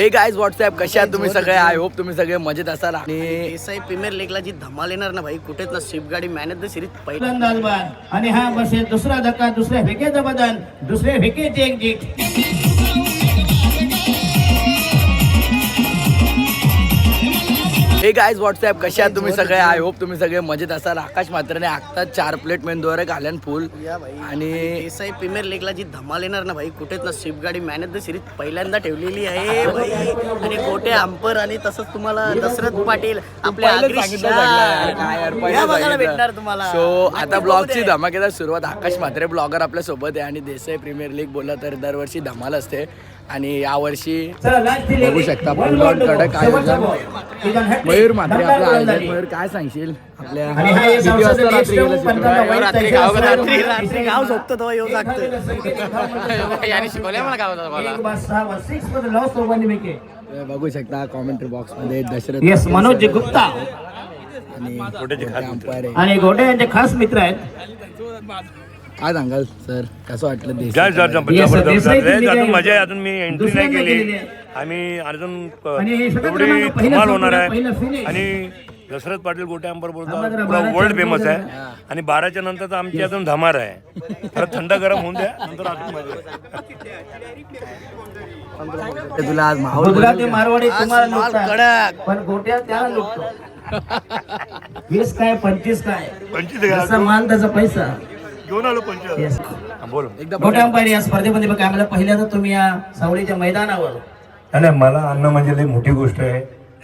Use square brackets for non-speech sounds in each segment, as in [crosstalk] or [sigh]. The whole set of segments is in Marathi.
हे गाईज व्हॉट्सअप कशा आहात तुम्ही सगळे? आय होप तुम्ही सगळे मजेत असाल आणि देसाई प्रीमियर लीगला जी धमाल येणार ना भाई कुठेच ना स्विफ्ट गाडी मॅन ऑफ द सिरीज पहिला. फलंदाज बाद आणि हा बसे दुसरा धक्का दुसऱ्या फेकेचं बदन दुसऱ्या फेकेची एक जीत हे गाईज व्हॉट्सअप कशा आहात तुम्ही सगळे? आय होप तुम्ही सगळे मजेत असाल. आकाश मात्राने आत्ता चार प्लेट मेंदूवर घाल्यान फुल आणि देसाई प्रीमियर लीगला जी धमाल येणार ना भाई कुठेच ना स्विफ्ट गाडी मॅन ऑफ द सिरीज पहिल्यांदा ठेवलेली आहे भाई. आणि गोटे अंपर आणि तसंच तुम्हाला दशरथ पाटील आपल्या बघायला. भेटणार तुम्हाला. सो आता ब्लॉगची. धमाकेदार सुरुवात. आकाश म्हात्रे ब्लॉगर आपल्यासोबत आहे आणि देसाई प्रीमियर लीग बोलला तर दरवर्षी धमाल असते. आणि यावर्षी. बघू शकता, ball to कडक. आयोजन. मयूर दमदार आपला आयोजक. मयूर काय सांगशील आपल्या हा किती वाजता रात्री गेला चित्रपट? रात्री गाव. रात्री रात्री गाव झोपतो तेव्हा येऊ लागतं [laughs] याने शिकवलंय मला wicket. बघू शकता कॉमेंट्री बॉक्समध्ये दशरथ Yes, मनोज गुप्ता आणि अंपायर आहे आणि गोटे यांचे खास मित्र आहेत काय सांगाल सर? कसं वाटलं अजून काय- मजा आहे अजून मी एंट्री नाही केली. आम्ही अजून हे एवढी धमाल होणार आहे. आणि दशरथ पाटील गोटे अंबर बोलतो पुरा वर्ल्ड फेमस आहे. आणि बाराच्या नंतर तर आमची अजून धमार आहे. परत थंड गरम होऊन द्या नंतर अजून मजा तुला आज मारवाडी. कडक. पण गोट्या त्याला लुटतो. [laughs] वीस काय पंचवीस काय? पंचवीस? माल त्याचा पैसा. घेऊन आलो बोल. अंपायर या स्पर्धेमध्ये बघा आम्हाला पहिल्यांदा तुम्ही या सावळीच्या मैदानावर. नाही मला अन्न म्हणजे लई मोठी गोष्ट आहे.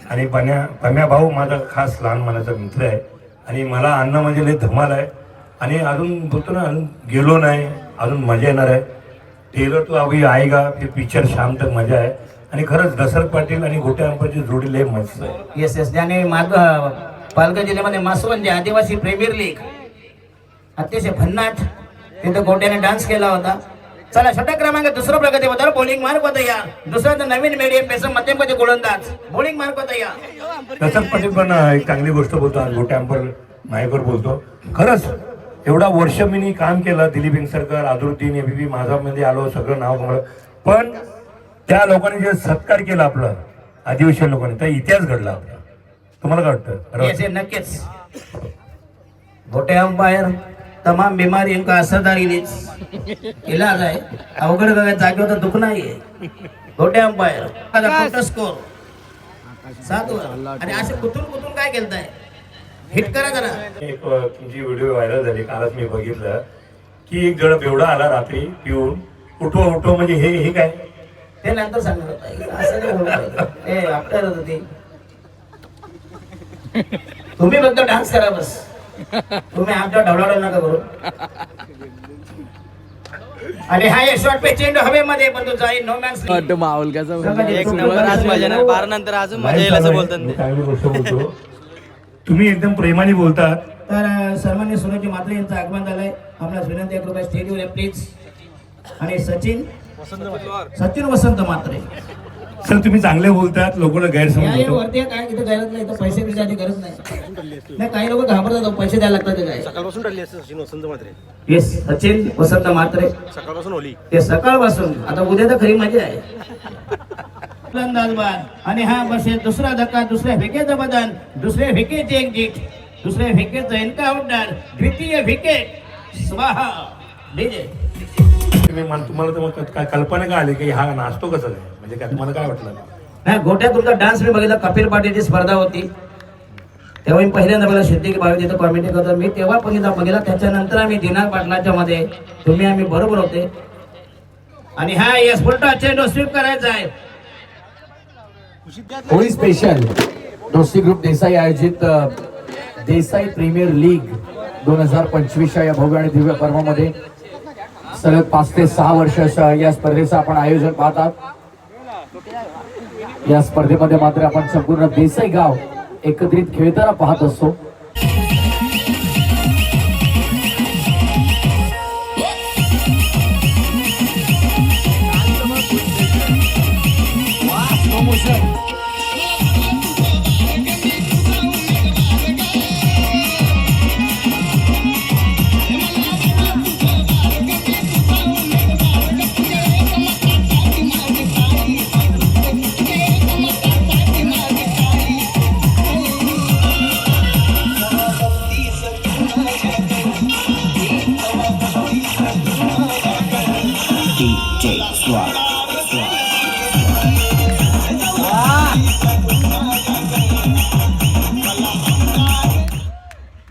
आणि पण्या पम्या भाऊ माझा खास लहान मनाचा मित्र आहे. आणि मला अन्न म्हणजे लई धमाल आहे. आणि अजून बोलतो ना अजून गेलो नाही अजून मजा येणार आहे. टेलर तो अभी आएगा फिर पिक्चर शाम तक मजा आहे. आणि खरंच दशरथ पाटील आणि गोट्या अंपाची जोडी लई मस्त आहे. येस येस ज्याने माग पालघर जिल्ह्यामध्ये मासवण जे आदिवासी प्रीमियर लीग अतिशय भन्नाट. तिथं गोट्याने डान्स केला होता. चला षटक क्रमांक दुसरा प्रगती होता बॉलिंग मार्क होता या. दुसरा नवीन मीडियम पेसम मध्यममध्ये गोलंदाज बॉलिंग मार्क होता या. पाटील पण एक चांगली गोष्ट बोलतो. आज गोट्या अंपर नायकर बोलतो. खरंच एवढा वर्ष मी काम केलं दिलीप इंगसरकर आदरुद्दीन एबीपी माझामध्ये आलो सगळं नाव कमवलं पण त्या लोकांनी जे सत्कार केला आपलं आदिवासी लोकांनी त्या इतिहास घडला आपला. तुम्हाला काय वाटतं? नक्कीच. गोटे अंपायर तमाम बीमारी का असरदार इलाज आहे. अवघड काय जागेवर तर दुख नाहीये. गोटे अंपायर. स्कोर सात आणि असे कुठून कुठून काय केलताय? हिट करा जरा. एक तुमची व्हिडिओ व्हायरल झाली. कालच मी बघितलं. की एक जण बेवडा आला रात्री पिऊन. उठवा उठवा म्हणजे हे हे काय? ते नंतर सांगणार होता. असं नाही बोलत ए आफ्टर होतं ते. तुम्ही फक्त डान्स करा बस. तुम्ही आमच्या ढवळाढवळ नका करू. आणि हा एक शॉर्ट पे चेंडू हवेमध्ये पण तो जाईल नो मॅन्स वाटतं माहोल कसं एक नंबर आज मजा येणार बारा नंतर अजून मजा येईल असं बोलतात ते. बोलतो. तुम्ही एकदम प्रेमाने बोलतात. तर सन्मान्य सुनोजी मात्रे यांचं आगमन झालंय. आपल्याला विनंती आहे कृपया स्टेजवर प्लीज आणि सचिन? सचिन वसंत मात्रे. सर तुम्ही चांगले बोलतात लोकांना गैरसमज होतो. वरती काय इथं गरज नाही इथं पैसे गरज नाही. नाही काही लोक घाबरतात पैसे द्यायला लागतात ते काय. सकाळपासून ठरली असते सचिन वसंत मात्रे येस सचिन वसंत मात्रे सकाळपासून ओली. ते सकाळपासून. आता उद्या तर खरी मजा आहे. आणि हा बसे दुसरा धक्का दुसऱ्या फेकेचं बदन दुसऱ्या फेकेची एक जीत दुसऱ्या फेकेचं एन्काउंटर द्वितीय विकेट. स्वाहा. डीजे. तुम्ही मला- तुम्हाला तर मग काय कल्पना काय आली की हा नाचतो कसं काय? म्हणजे काय तुम्हाला काय वाटलं? नाही गोट्या तुमचा डान्स मी बघितला कपिल पाटीलची स्पर्धा होती. तेव्हा मी पहिल्यांदा मला सिद्धी की भावी तिथं कॉमेडी करतो मी तेव्हा बघितला बघितला. त्याच्यानंतर आम्ही दिनार पाटलाच्या मध्ये तुम्ही आम्ही बरोबर होते. आणि हा यस फुलटा चेंडू स्वीप करायचा आहे. होळी स्पेशल दोस्ती ग्रुप देसाई आयोजित देसाई प्रीमियर लीग दोन हजार पंचवीसच्या या भव्य आणि दिव्य पर्वामध्ये. सलग पाच ते सहा वर्ष या स्पर्धेचं आपण आयोजन पाहतात. या स्पर्धेमध्ये मात्र आपण संपूर्ण देसाई गाव एकत्रित खेळताना पाहत असतो.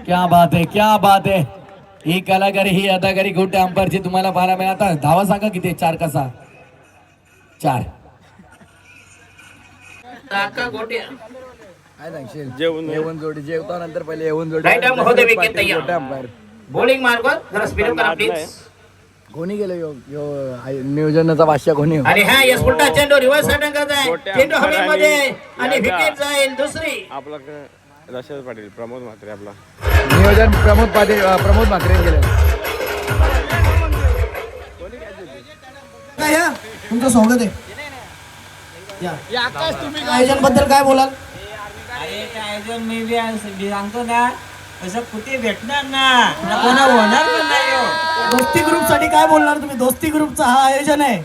क्या बात आहे क्या बात आहे ही कलाकारी ही अदाकारी गोटे अंपायरची तुम्हाला पाहायला मिळाला. आता धावा सांगा किती आहे? चार कसा? चार. काका गोट्या. जेवण जोडी जेवता नंतर पहिले येऊन जोडी बॉलिंग मार्गात जरा स्पीड करा प्लीज कोणी गेलं? यो यो नियोजनाचा भाष्य कोणी? आणि हा यस पुलटा चेंडू रिव्हर्स अटॅक आहे. चेंडू हवेमध्ये आणि विकेट जाईल दुसरी. आपला क- रशद पाटील प्रमोद म्हात्रे आपला. नियोजन प्रमोद पाटील अं, प्रमोद म्हात्रे गेले काय या तुमचं स्वागत आहे. आयोजनबद्दल काय बोलाल? अरे काय जर मी बी आज- मी सांगतो ना असं कुठे भेटणार ना? ना कोणा होणार पण नाही हो. दोस्ती ग्रुपसाठी काय बोलणार तुम्ही? दोस्ती ग्रुपचं हा आयोजन आहे.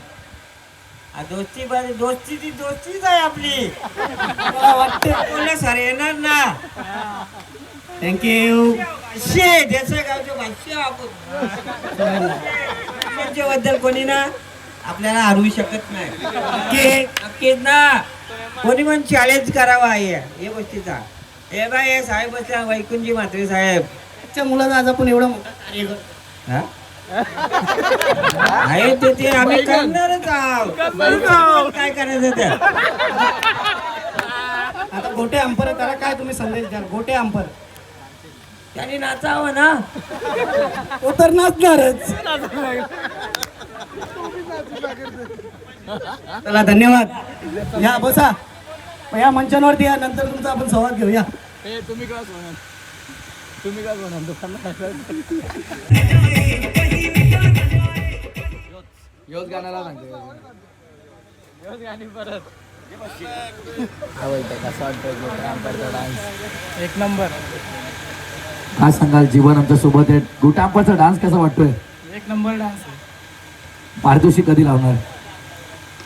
आ, दोस्ती बारी दोस्ती ती दोस्तीच आहे आपली. मला वाटते कोणा सर येणार ना. थँक्यू शे देसा गावचे भाष्य आपण. बद्दल कोणी ना आपल्याला हरवू शकत नाही. नक्की नक्कीच ना. कोणी पण चॅलेंज करावा हे हे गोष्टीचा. हे बाय हे साहेब बसल्या वैकुंजी म्हात्रे साहेब. च्या मुलाचा आज आपण एवढा मोठा कार्य करतो. हा? आहे ते ते आम्ही करणारच आहोत. काय करायचं ते? आता गोटे अंपर त्याला काय तुम्ही संदेश द्याल? गोटे अंपर. त्यांनी नाचावं ना? तो तर नाचणारच. चला धन्यवाद. या बसा. या मंचांवरती या नंतर तुमचा आपण संवाद घेऊया. तुम्ही काय तुम्ही काय [laughs] योच गाण्याला सांगतो. योच गाणी परत. आवडतं कसं वाटतं डान्स एक नंबर. काय सांगाल जीवन आमच्यासोबत आहे. गोटे अंपायरचा डान्स कसा वाटतोय? एक नंबर डान्स पारितोषिक कधी लावणार?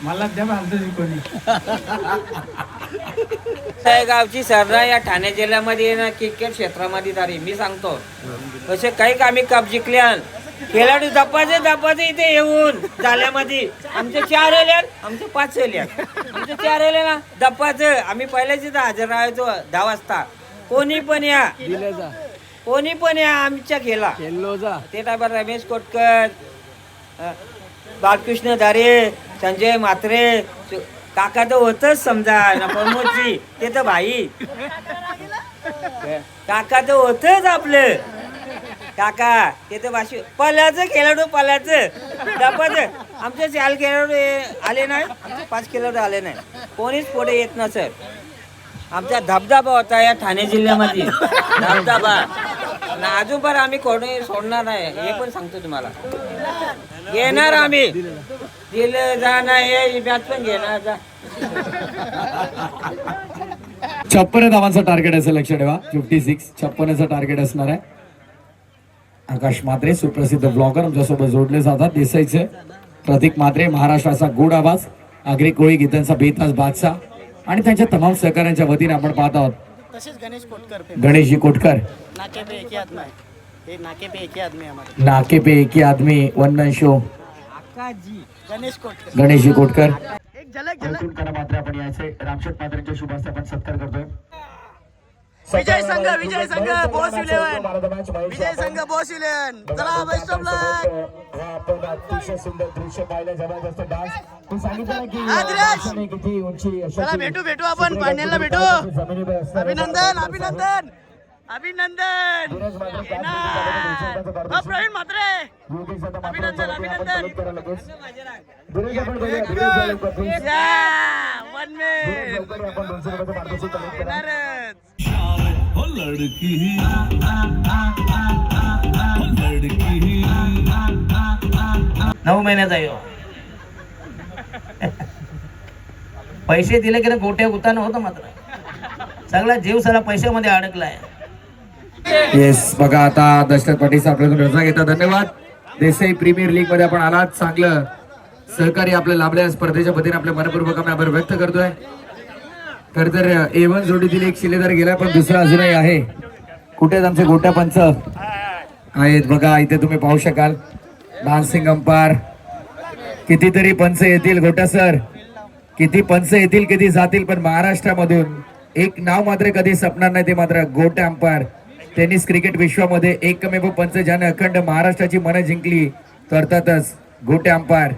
मला द्या बांधतो कोणी. गावची सरना या ठाणे जिल्ह्यामध्ये ना क्रिकेट क्षेत्रामध्ये झाली मी सांगतो. तसे काही कामी कप जिंकल्यान खेळाडू दपाचे दपाचे इथे येऊन झाल्यामध्ये आमचे चार एल्यात आमचे पाच एल्यात आमचे चार एले ना दपाचं आम्ही पहिल्याच इथं हजर राहायचो दहा वाजता. कोणी पण या. कोणी पण या आमच्या खेळा केल्लोचा ते टायबर रमेश कोटकर अ, बालकृष्ण धारे संजय म्हात्रे सु- काका तर होतच समजा ना प्रमोदजी ते तर भाई. काका तर होतच आपलं. काका ते तर भाषी पल्याचं खेळाडू पल्याचं. डब्बाचं. आमचे चार खेळाडू आले नाही. आमचे पाच खेळाडू आले नाही. कोणीच पुढे येत नसेल आमचा धबधबा होता या ठाणे जिल्ह्यामध्ये. धबधबा. ना अजून पण आम्ही कोणी सोडणार नाही. हे पण सांगतो तुम्हाला. घेणार आम्ही. दिलं जा नाही मॅच पण घेणार. जा. छप्पन धावांचं टार्गेट असेल लक्ष ठेवा. फिफ्टी सिक्स छप्पनचं टार्गेट असणार आहे. आकाश मात्रे सुप्रसिद्ध ब्लॉगर आमच्यासोबत जोडले जातात. देसाईचे प्रतीक मात्रे महाराष्ट्राचा गोड आवाज आगरी कोळी गीतांचा बेताज बादशाह आणि त्यांच्या तमाम सहकाऱ्यांच्या वतीने आपण पाहत आहोत. तसेच गणेश कोटकर पे गणेशजी कोटकर. नाके पे एक ही आदमी है ये नाके पे एक ही आदमी है हमारे नाके पे एक आदमी one man show Ganesh Kotkar. Ganeshji Kotkar. एक झलक झलक. मात्र आपण याचे रामशेठ मात्रेंच्या शुभ हस्ते आपण सत्कार करतोय. विजय संघ विजय संघ बॉस इलेवन विजय संघ बॉस इलेवन चला बेस्ट ऑफ लक आपण अतिशय सुंदर दृश्य पाहिलं जबरदस्त डान्स तू सांगितलं किती उंची चला भेटू भेटू आपण फायनलला भेटू. अभिनंदन अभिनंदन. अभिनंदन प्रवीण मात्र अभिनंदन, आपण अभिनंदन. वन मे करा. येणारच नऊ महिन्याचा यो पैसे दिले की गोट्या गुतानं होतं मात्र. सगळा जीव साला पैशामध्ये अडकलाय. येस बघा आता दशरथ पाटील आपल्याकडून रजा घेतात. धन्यवाद. देसाई प्रीमियर लीगमध्ये आपण आलात. चांगलं सहकार्य आपल्या लाभल्या स्पर्धेच्या वतीने आपल्या मनपूर्वक आम्ही आभार व्यक्त करतोय. खर तर ए वन जोडीतील एक शिलेदार गेला पण दुसरा अजूनही आहे. कुठे आहेत आमचे गोट्या पंच? आहेत बघा इथे तुम्ही पाहू शकाल. भानसिंग अंपार कितीतरी पंच येतील गोट्या सर. किती पंच येतील किती जातील पण महाराष्ट्रामधून एक नाव मात्र कधी सपणार नाही ते मात्र गोटे अंपार टेनिस क्रिकेट विश्वामध्ये एकमेव पंच ज्याने अखंड महाराष्ट्राची मनं जिंकली तो अर्थातच गोटे अंपायर.